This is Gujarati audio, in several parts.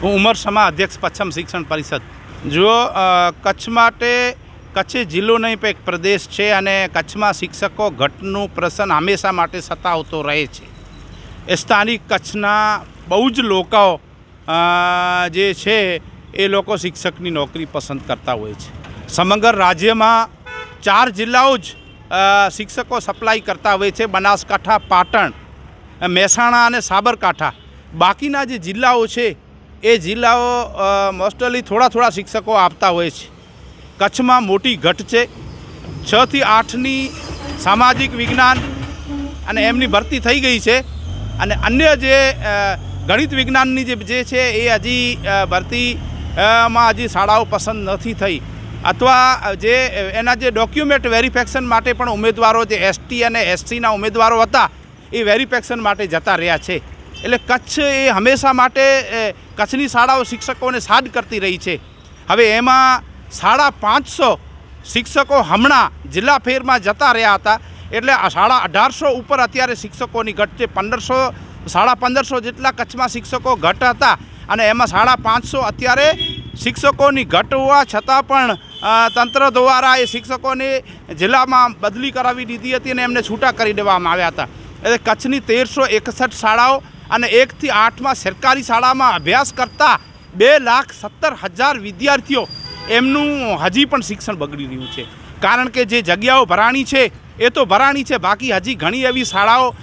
હું ઉમર સમા અધ્યક્ષ પશ્ચિમ શિક્ષણ પરિષદ. જુઓ કચ્છ માટે કચ્છ જિલ્લો નહીં, પણ એક પ્રદેશ છે અને કચ્છમાં શિક્ષકો ઘટનું પ્રસન હંમેશા માટે સતાવતો રહે છે. એ સ્થાનિક કચ્છના બહુ જ લોકો જે છે, એ લોકો શિક્ષકની નોકરી પસંદ કરતા હોય છે. સમગ્ર રાજ્યમાં ચાર જિલ્લાઓ જ શિક્ષકો સપ્લાય કરતા હોય છે. બનાસકાંઠા, પાટણ, મહેસાણા અને સાબરકાંઠા. બાકીના જે જિલ્લાઓ છે એ જિલ્લાઓ મોસ્ટલી થોડા થોડા શિક્ષકો આપતા હોય છે. કચ્છમાં મોટી ઘટ છે. છથી આઠની સામાજિક વિજ્ઞાન અને એમની ભરતી થઈ ગઈ છે. અને અન્ય જે ગણિત વિજ્ઞાનની જે છે એ હજી ભરતીમાં હજી શાળાઓ પસંદ નથી થઈ. અથવા જે, એના જે ડોક્યુમેન્ટ વેરિફેક્શન માટે પણ ઉમેદવારો, જે એસટી અને એસસીના ઉમેદવારો હતા, એ વેરિફેક્શન માટે જતા રહ્યા છે. એટલે કચ્છ એ હંમેશા માટે કચ્છની શાળાઓ શિક્ષકોને સાદ કરતી રહી છે. હવે એમાં સાડા પાંચસો શિક્ષકો હમણાં જિલ્લા ફેરમાં જતા રહ્યા હતા. એટલે સાડા અઢારસો ઉપર અત્યારે શિક્ષકોની ઘટ છે. પંદરસો, સાડા પંદરસો જેટલા કચ્છમાં શિક્ષકો ઘટ હતા અને એમાં સાડા પાંચસો અત્યારે શિક્ષકોની ઘટ હોવા છતાં પણ તંત્ર દ્વારા એ શિક્ષકોને જિલ્લામાં બદલી કરાવી દીધી હતી અને એમને છૂટા કરી દેવામાં આવ્યા હતા. એટલે કચ્છની તેરસો એકસઠ શાળાઓ અને એકથી આઠમાં સરકારી શાળામાં અભ્યાસ કરતા બે લાખ સત્તર હજાર વિદ્યાર્થીઓ એમનું હજી પણ શિક્ષણ બગડી રહ્યું છે. કારણ કે જે જગ્યાઓ ભરાણી છે, એ તો ભરાણી છે, બાકી હજી ઘણી એવી શાળાઓ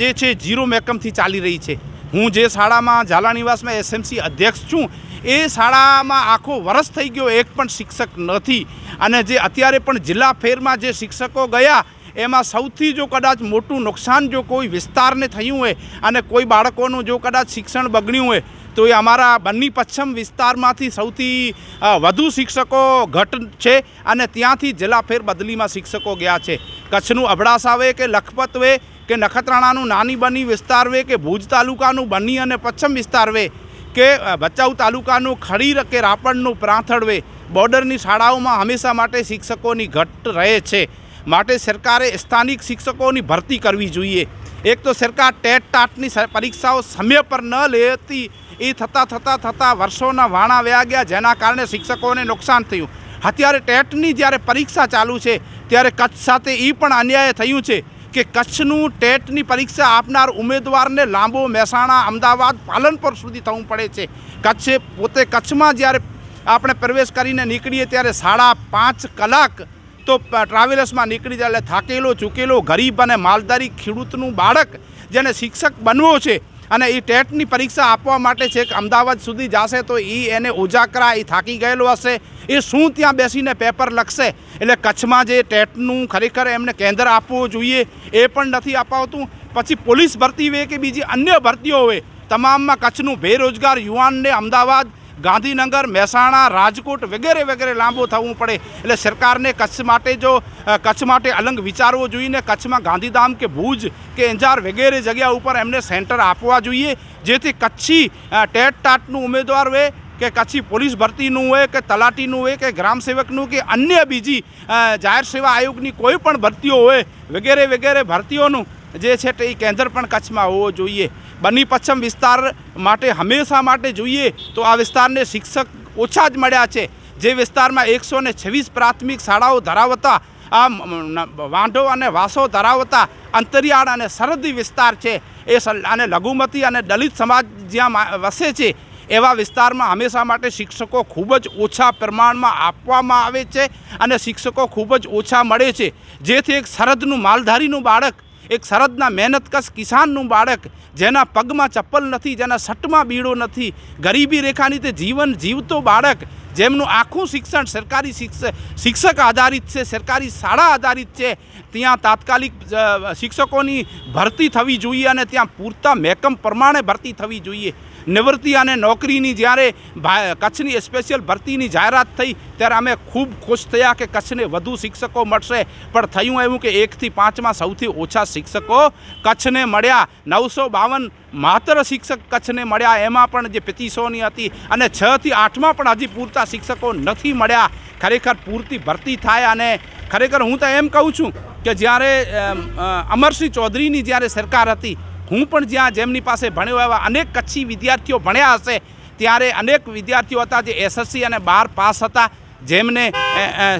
જે છે જીરો મેકમથી ચાલી રહી છે. હું જે શાળામાં ઝાલા નિવાસમાં એસએમસી અધ્યક્ષ છું, એ શાળામાં આખો વરસ થઈ ગયો એક પણ શિક્ષક નથી. અને જે અત્યારે પણ જિલ્લા ફેરમાં જે શિક્ષકો ગયા એમાં સૌથી જો કદાચ મોટું નુકસાન જો કોઈ વિસ્તારને થયું હોય અને કોઈ બાળકોનું જો કદાચ શિક્ષણ બગડ્યું હોય, તો એ અમારા બન્ની પશ્ચિમ વિસ્તારમાંથી સૌથી વધુ શિક્ષકો ઘટ છે અને ત્યાંથી જિલ્લા ફેર બદલીમાં શિક્ષકો ગયા છે. કચ્છનું અબડાસા આવે કે લખપત વે કે નખત્રાણાનું નાની બની વિસ્તાર વે કે ભુજ તાલુકાનું બની અને પશ્ચિમ વિસ્તાર વે કે ભચાઉ તાલુકાનું ખડીર કે રાપણનું પ્રાંથળ વે, બોર્ડરની શાળાઓમાં હંમેશા માટે શિક્ષકોની ઘટ રહે છે. માટે સરકારે સ્થાનિક શિક્ષકોની ભરતી કરવી જોઈએ. એક તો સરકાર ટેટ ટાટની પરીક્ષાઓ સમય પર ન લેતી, એ થતાં થતાં થતાં વર્ષોના વાણા વ્યા ગયા, જેના કારણે શિક્ષકોને નુકસાન થયું. અત્યારે ટેટની જ્યારે પરીક્ષા ચાલુ છે, ત્યારે કચ્છ સાથે એ પણ અન્યાય થયું છે કે કચ્છનું ટેટની પરીક્ષા આપનાર ઉમેદવારને લાંબો મહેસાણા, અમદાવાદ, પાલનપુર સુધી થવું પડે છે. કચ્છે પોતે કચ્છમાં જ્યારે આપણે પ્રવેશ કરીને નીકળીએ ત્યારે સાડા પાંચ કલાક તો ટ્રાવેલર્સમાં નીકળી જાય એટલે થાકેલો, ચૂકેલો, ગરીબ અને માલદારી ખેડૂતનું બાળક જેને શિક્ષક બનવો છે અને એ ટેટની પરીક્ષા આપવા માટે છેક અમદાવાદ સુધી જશે તો એ એને ઉજાકરા એ થાકી ગયેલો હશે. એ શું ત્યાં બેસીને પેપર લખશે? એટલે કચ્છમાં જે ટેટનું ખરેખર એમને કેન્દ્ર આપવું જોઈએ એ પણ નથી અપાવતું. પછી પોલીસ ભરતી હોય કે બીજી અન્ય ભરતીઓ હોય, તમામમાં કચ્છનું બેરોજગાર યુવાનને અમદાવાદ ગાંધીનગર, મહેસાણા, રાજકોટ વગેરે વગેરે લાંબો થવું પડે. એટલે સરકારને કચ્છ માટે જો કચ્છ માટે અલંગ વિચારવો જોઈએ કચ્છમાં ગાંધીધામ કે ભુજ કે અંજાર વગેરે જગ્યા ઉપર એમને સેન્ટર આપવા જોઈએ. જેથી કચ્છી ટેટ ટાટનું ઉમેદવાર હોય કે કચ્છી પોલીસ ભરતીનું હોય કે તલાટીનું હોય કે ગ્રામ સેવકનું કે અન્ય બીજી જાહેર સેવા આયોગની કોઈ પણ ભરતીઓ હોય, વગેરે વગેરે ભરતીઓનું જે છે તે કેન્દ્ર પણ કચ્છમાં હોવો જોઈએ. બની પશ્ચિમ વિસ્તાર માટે, હંમેશા માટે જોઈએ તો આ વિસ્તારને શિક્ષક ઓછા જ મળ્યા છે. જે વિસ્તારમાં એકસો ને છવ્વીસ પ્રાથમિક શાળાઓ ધરાવતા, આ વાંઢો અને વાસો ધરાવતા અંતરિયાળ અને સરહદી વિસ્તાર છે. એ અને લઘુમતી અને દલિત સમાજ જ્યાં વસે છે, એવા વિસ્તારમાં હંમેશા માટે શિક્ષકો ખૂબ જ ઓછા પ્રમાણમાં આપવામાં આવે છે અને શિક્ષકો ખૂબ જ ઓછા મળે છે. જેથી એક સરહદનું માલધારીનું બાળક એક સરહદના મહેનતકશ કિસાનનું બાળક, જેના પગમાં ચપ્પલ નથી, જેના સટમાં બીડો નથી, ગરીબી રેખાની તે જીવન જીવતો બાળક જેમનું આખું શિક્ષણ સરકારી શિક્ષક આધારિત છે, સરકારી શાળા આધારિત છે, ત્યાં તાત્કાલિક શિક્ષકોની ભરતી થવી જોઈએ અને ત્યાં પૂરતા મહેકમ પ્રમાણે ભરતી થવી જોઈએ. નિવૃત્તિ અને નોકરીની જ્યારે કચ્છની સ્પેશિયલ ભરતીની જાહેરાત થઈ, ત્યારે અમે ખૂબ ખુશ થયા કે કચ્છને વધુ શિક્ષકો મળશે. પણ થયું એવું કે એકથી પાંચમાં સૌથી ઓછા શિક્ષકો કચ્છને મળ્યા. નવસો બાવન માત્ર શિક્ષક કચ્છને મળ્યા, એમાં પણ જે પચીસોની હતી અને છથી આઠમાં પણ હજી પૂરતા શિક્ષકો નથી મળ્યા. ખરેખર પૂરતી ભરતી થાય અને ખરેખર હું તો એમ કહું છું કે જ્યારે અમરસિંહ ચૌધરીની જ્યારે સરકાર હતી, હું પણ જ્યાં જેમની પાસે ભણ્યો એવા અનેક કચ્છી વિદ્યાર્થીઓ ભણ્યા હશે, ત્યારે અનેક વિદ્યાર્થીઓ હતા જે એસએસસી અને બાર પાસ હતા. જેમને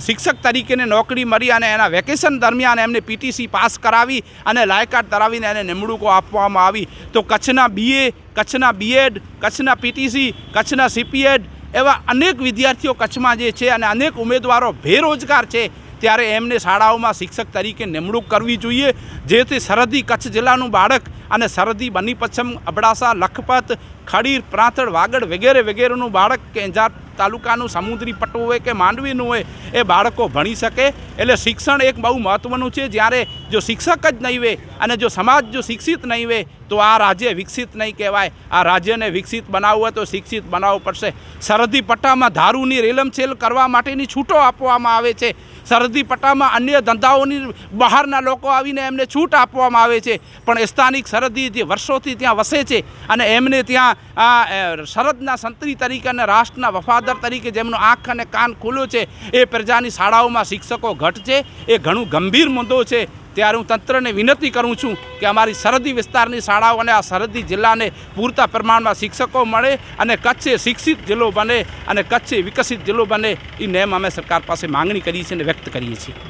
શિક્ષક તરીકેની નોકરી મળી અને એના વેકેશન દરમિયાન એમને પીટીસી પાસ કરાવી અને લાયકાત ધરાવીને એને નિમણૂકો આપવામાં આવી. તો કચ્છના બીએ કચ્છના બીએડ કચ્છના પીટીસી, કચ્છના સીપીએડ એવા અનેક વિદ્યાર્થીઓ કચ્છમાં જે છે અને અનેક ઉમેદવારો બેરોજગાર છે, ત્યારે એમને શાળાઓમાં શિક્ષક તરીકે નિમણૂક કરવી જોઈએ. જેથી સરહદી કચ્છ જિલ્લાનું બાળક અને સરહદી બની પચ્છમ, અબડાસા, લખપત, ખડીર, પ્રાંતળ, વાગડ વગેરે વગેરેનું બાળક કે અંજાર તાલુકાનું સમુદ્રી પટ્ટું હોય કે માંડવીનું હોય, એ બાળકો ભણી શકે. એટલે શિક્ષણ એક બહુ મહત્ત્વનું છે. જ્યારે જો શિક્ષક જ નહીં હોય અને જો સમાજ જો શિક્ષિત નહીં હોય, તો આ રાજ્ય વિકસિત નહીં કહેવાય. આ રાજ્યને વિકસિત બનાવવું હોય તો શિક્ષિત બનાવવું પડશે. સરહદી પટ્ટામાં દારૂની રેલમછેલ કરવા માટેની છૂટો આપવામાં આવે છે. સરહદી પટ્ટામાં અન્ય ધંધાઓની બહારના લોકો આવીને એમને છૂટ આપવામાં આવે છે. પણ સ્થાનિક સરહદી જે વર્ષોથી ત્યાં વસે છે અને એમને ત્યાં આ સરહદના સંતરી તરીકે અને રાષ્ટ્રના વફાદાર તરીકે જેમનો આંખ અને કાન ખુલ્યો છે, એ પ્રજાની શાળાઓમાં શિક્ષકો ઘટ છે, એ ઘણું ગંભીર મુદ્દો છે. ત્યારે હું તંત્રને વિનંતી કરું છું કે અમારી સરહદી વિસ્તારની શાળાઓ અને આ સરહદી જિલ્લાને પૂરતા પ્રમાણમાં શિક્ષકો મળે અને કચ્છ શિક્ષિત જિલ્લો બને અને કચ્છ વિકસિત જિલ્લો બને. એ નેમ અમે સરકાર પાસે માંગણી કરી છે અને વ્યક્ત કરીએ છીએ.